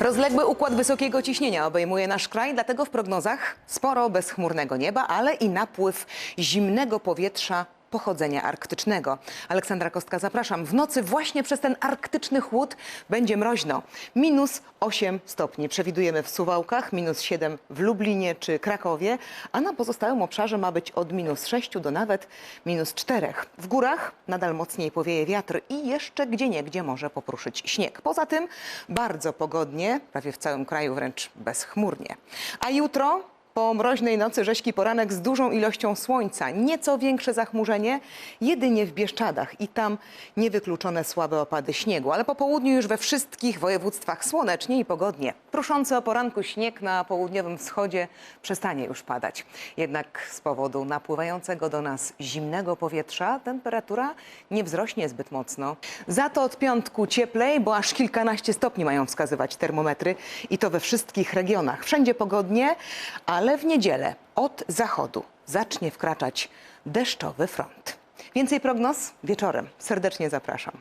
Rozległy układ wysokiego ciśnienia obejmuje nasz kraj, dlatego w prognozach sporo bezchmurnego nieba, ale i napływ zimnego powietrza pochodzenia arktycznego. Aleksandra Kostka, zapraszam. W nocy właśnie przez ten arktyczny chłód będzie mroźno. Minus 8 stopni przewidujemy w Suwałkach, minus 7 w Lublinie czy Krakowie, a na pozostałym obszarze ma być od minus 6 do nawet minus 4. W górach nadal mocniej powieje wiatr i jeszcze gdzieniegdzie może popruszyć śnieg. Poza tym bardzo pogodnie, prawie w całym kraju wręcz bezchmurnie. A jutro po mroźnej nocy rzeźki poranek z dużą ilością słońca, nieco większe zachmurzenie, jedynie w Bieszczadach i tam niewykluczone słabe opady śniegu, ale po południu już we wszystkich województwach słonecznie i pogodnie. Pruszący o poranku śnieg na południowym wschodzie przestanie już padać. Jednak z powodu napływającego do nas zimnego powietrza temperatura nie wzrośnie zbyt mocno. Za to od piątku cieplej, bo aż kilkanaście stopni mają wskazywać termometry i to we wszystkich regionach. Wszędzie pogodnie, ale w niedzielę od zachodu zacznie wkraczać deszczowy front. Więcej prognoz wieczorem. Serdecznie zapraszam.